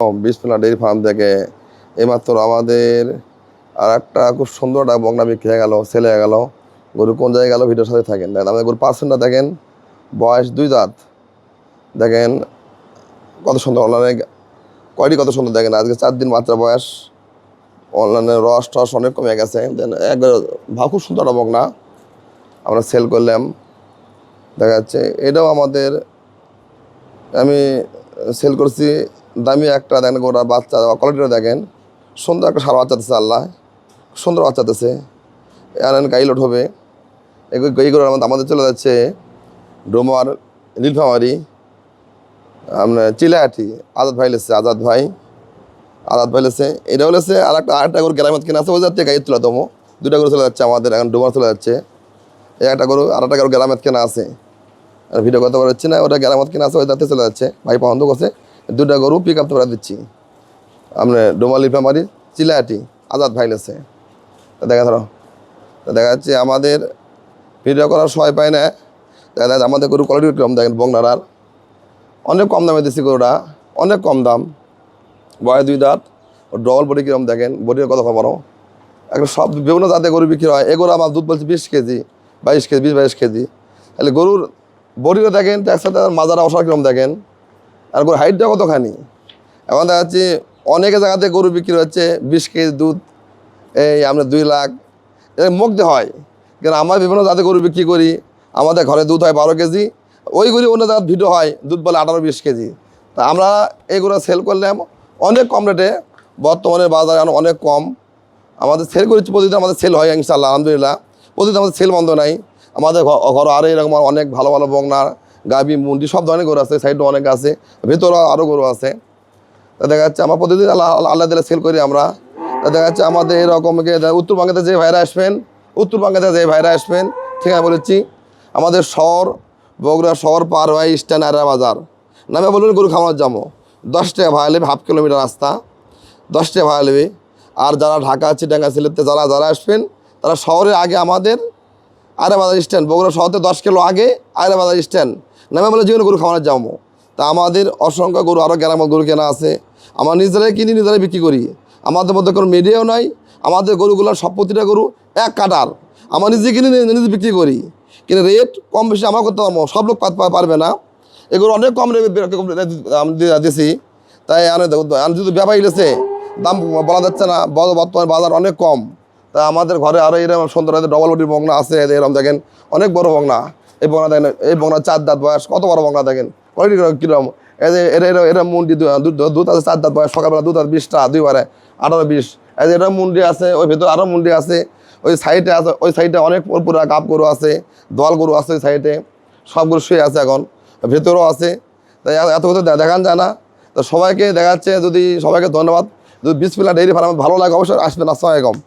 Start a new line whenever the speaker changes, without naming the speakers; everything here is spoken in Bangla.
বিসমিল্লা ডেয়ারি ফার্ম থেকে এইমাত্র আমাদের আর একটা খুব সুন্দর একটা বগনা বিক্রি হয়ে গেল সেলে হয়ে গেল। গরু কোন জায়গায় গেল ভিডিওর সাথে থাকেন। দেখেন, আমাদের গরু পার্সেন্টটা দেখেন, বয়স দুই দাঁত দেখেন, কত সুন্দর অনলাইনে কয়টি কত সুন্দর দেখেন, আজকে চার দিন মাত্র বয়স। অনলাইনে রস টস অনেক কমে গেছে। দেন একবার ভাব খুব সুন্দর একটা বগনা আমরা সেল করলাম। দেখা যাচ্ছে এটাও আমাদের আমি সেল করছি দামি একটা দেখেন গোটা বাচ্চা কোয়ালিটিটা দেখেন। সুন্দর একটা সার বাচ্চা দিচ্ছে আল্লাহ। সুন্দর বাচ্চা দিচ্ছে আনেন গাইলট হবে। এগুলো এইগুলো আমাদের চলে যাচ্ছে ডোমার, নীলফামারি। আপনার চিলাহাটি, আজাদ ভাই লেছে, আজাদ ভাই। আজাদ ভাই লেছে এটা হলেছে আর একটা আরেকটা গরু গ্রামের কিনা আছে, ওই যাচ্ছে গাড়ি তুলে দমো দুটা গরু চলে যাচ্ছে আমাদের, এখন ডোমার চলে যাচ্ছে। একটা গরু আর একটা গরু গ্রামের কেনা আছে। আর ভিডিও করতে পারছি না, ওটা গ্রামত কিনা আছে, ওই যাতে চলে যাচ্ছে। ভাই পছন্দ করছে। দুটা গরু পিক আপ করে দিচ্ছি। আপনার ডোমালি ফ্যামারি চিলাহাটি, আজাদ ভাই তা দেখা ধরো দেখা যাচ্ছে আমাদের ভিডিও করার সময় পায় না। দেখা যাচ্ছে আমাদের গরু কোয়ালিটি কম, দেখেন বংনারার অনেক কম দামে দিচ্ছি গরুটা, অনেক কম দাম। বয় দুই দাঁত ডবল বডি কিরম দেখেন বডির কথা বড় এখন সব বিভিন্ন জাতের গরু বিক্রি হয়। এগুলো আমার দুধ বলছে বিশ কেজি, বাইশ কেজি, বিশ বাইশ কেজি। তাহলে গরুর বডিও দেখেন একসাথে মাজারা অসার কিরম দেখেন। আর গরুর হাইটটা কতখানি? এখন দেখা যাচ্ছে অনেক জায়গাতে গরু বিক্রি হচ্ছে, বিশ কেজি দুধ, এই আমরা দুই লাখ। এর মুগ্ধ হয়। কিন্তু আমরা বিভিন্ন জাতে গরু বিক্রি করি, আমাদের ঘরে দুধ হয় বারো কেজি, ওইগুলি অন্য জায়গায় ভিডিও হয়, দুধ বলে আঠারো বিশ কেজি। তা আমরা এইগুলো সেল করলাম, অনেক কম রেটে বর্তমানে বাজারে অনেক কম। আমাদের সেল করেছি, প্রতিদিন আমাদের সেল হয় ইনশাল্লাহ আলহামদুলিল্লাহ। প্রতিদিন আমাদের সেল বন্ধ নাই। আমাদের ঘর আরও এরকম অনেক ভালো ভালো বগনা গাবি, মুন্ডি সব ধরনের গরু আছে, সাইডে অনেক আছে ভেতরে আরও গরু আছে। তা দেখা যাচ্ছে আমার প্রতিদিন আল্লাহ, আল্লাহ- দিলে সেল করি আমরা। তা দেখা যাচ্ছে আমাদের এরকম উত্তরবঙ্গেতে যে ভাইরা আসবেন উত্তরবঙ্গেতে যে ভাইরা আসবেন, ঠিক আছে বলেছি, আমাদের শহর, বগুড়া শহর পার হয় স্ট্যান্ড আরা বাজার। নামে বলুন গরু খামার যাব। দশ টাকা ভাড়া নেবে, হাফ কিলোমিটার রাস্তা। দশ টাকা ভাড়া নেবে। আর যারা ঢাকা চিটাঙ্গা সিলেটতে যারা যারা আসবেন, তারা শহরের আগে আমাদের আরে বাজার স্ট্যান্ড বগুড়া শহরতে দশ কিলো আগে আরে বাজার স্ট্যান্ড নামে বলে যেগুলো গরু খামার যাব। তা আমাদের অসংখ্য গরু আরও গ্রাম গরু কেনা আছে। আমরা নিজেরাই কিনি, নিজেরাই বিক্রি করি। আমাদের মধ্যে কোনো মিডিয়াও নাই। আমাদের গরুগুলোর সব প্রতিটা গরু এক কাটার আমরা নিজে কিনে নিজে বিক্রি করি। কিন্তু রেট কম বেশি আমরা করতে পারব সব লোক পারবে না। এগুলো অনেক কম দিছি। তাই যদি ব্যাপারী লেছে, দাম বলা যাচ্ছে না। বর্ত- বর্তমানে বাজার অনেক কম। তা আমাদের ঘরে আরও এরকম সুন্দর ডবল বডির বংনা আছে এরকম দেখেন, অনেক বড় বংনা এই বংনা দেখেন, এই বংনা চার দাঁত বয়স, কত বড় বংনা দেখেন? কোয়ালিটি কীরকম এই যে, এরা এরা মুন্ডি দুধ আছে চার দাঁত বয়স, সকালবেলা দুধ আছে বিশটা, দুইবারে আঠারো বিশ। এই যে এটা মুন্ডি আছে, ওই ভেতরে আরও মুন্ডি আছে, ওই সাইডে আছে, ওই সাইডে অনেক পুরা কাপ গরু আছে, দল গরু আছে ওই সাইডে, সব গরু শুয়ে আছে এখন, ভেতরেও আছে। তাই এত- কথা দেখান যায় না। তো সবাইকে দেখাচ্ছে, যদি সবাইকে ধন্যবাদ। যদি বিসমিল্লা ডেইরি ফার্মে ভালো লাগে, অবশ্যই আসবেন। আসসালামাইকুম